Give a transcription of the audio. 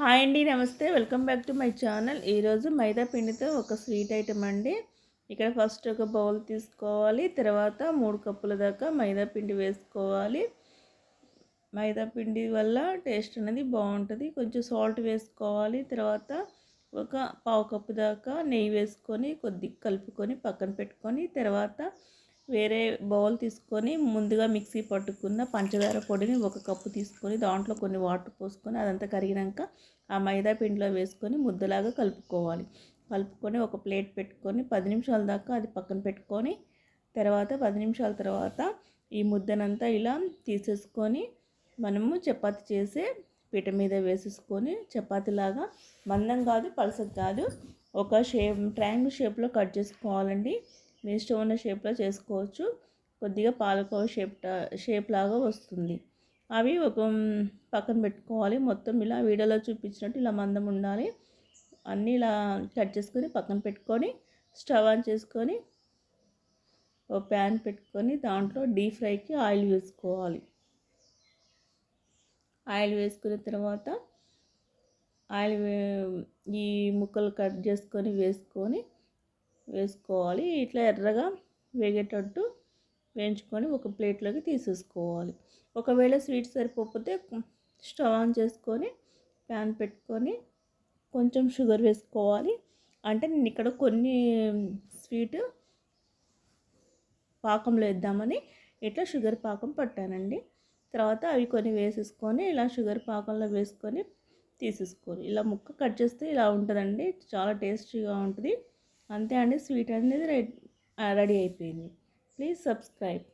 Hi అండి నమస్తే. Welcome back to my channel. ఈరోజు మైదా పిండితో ఒక స్వీట్ ఐటమ్ అండి. ఇక్కడ ఫస్ట్ ఒక బౌల్ తీసుకోవాలి తర్వాత మూడు కప్పుల దాకా మైదా పిండి వేసుకోవాలి. మైదా పిండి వల్ల టేస్ట్ అనేది బాగుంటుంది. కొంచెం సాల్ట్ వేసుకోవాలి తర్వాత ఒక పావు కప్పు దాకా నెయ్యి వేసుకొని కొద్ది కలుపుకొని పక్కన పెట్టుకొని తర్వాత వేరే బౌల్ తీసుకొని ముందుగా మిక్సీ పట్టుకున్న పంచదార పొడిని ఒక కప్పు తీసుకొని దాంట్లో కొన్ని వాటర్ పోసుకొని అదంతా కరిగినాక ఆ మైదా పిండిలో వేసుకొని ముద్దలాగా కలుపుకోవాలి. కలుపుకొని ఒక ప్లేట్ పెట్టుకొని పది నిమిషాల దాకా అది పక్కన పెట్టుకొని తర్వాత పది నిమిషాల తర్వాత ఈ ముద్దనంతా ఇలా తీసేసుకొని మనము చపాతి చేసే పీట మీద వేసేసుకొని చపాతీలాగా మందం కాదు పలసకు కాదు ఒక షేప్ ట్రయాంగిల్ షేప్లో కట్ చేసుకోవాలండి. మీ ఇష్టం ఉన్న షేప్లో చేసుకోవచ్చు. కొద్దిగా పాలకోవ షేప్ షేప్ లాగా వస్తుంది. అవి ఒక పక్కన పెట్టుకోవాలి. మొత్తం ఇలా వీడియోలో చూపించినట్టు ఇలా మందం ఉండాలి. అన్నీ ఇలా కట్ చేసుకొని పక్కన పెట్టుకొని స్టవ్ ఆన్ చేసుకొని ఒక ప్యాన్ పెట్టుకొని దాంట్లో డీప్ ఫ్రైకి ఆయిల్ వేసుకోవాలి. ఆయిల్ వేసుకున్న తర్వాత ఆయిల్ ఈ ముక్కలు కట్ చేసుకొని వేసుకొని వేసుకోవాలి. ఇట్లా ఎర్రగా వేగేటట్టు వేయించుకొని ఒక ప్లేట్లోకి తీసేసుకోవాలి. ఒకవేళ స్వీట్ సరిపోతే స్టవ్ ఆన్ చేసుకొని ప్యాన్ పెట్టుకొని కొంచెం షుగర్ వేసుకోవాలి. అంటే నేను ఇక్కడ కొన్ని స్వీట్ పాకంలో వేద్దామని ఇట్లా షుగర్ పాకం పట్టానండి. తర్వాత అవి కొన్ని వేసేసుకొని ఇలా షుగర్ పాకంలో వేసుకొని తీసేసుకోవాలి. ఇలా ముక్క కట్ చేస్తే ఇలా ఉంటుందండి. చాలా టేస్టీగా ఉంటుంది. అంతే అండి. స్వీట్ అనేది రెడీ అయిపోయింది. Please subscribe.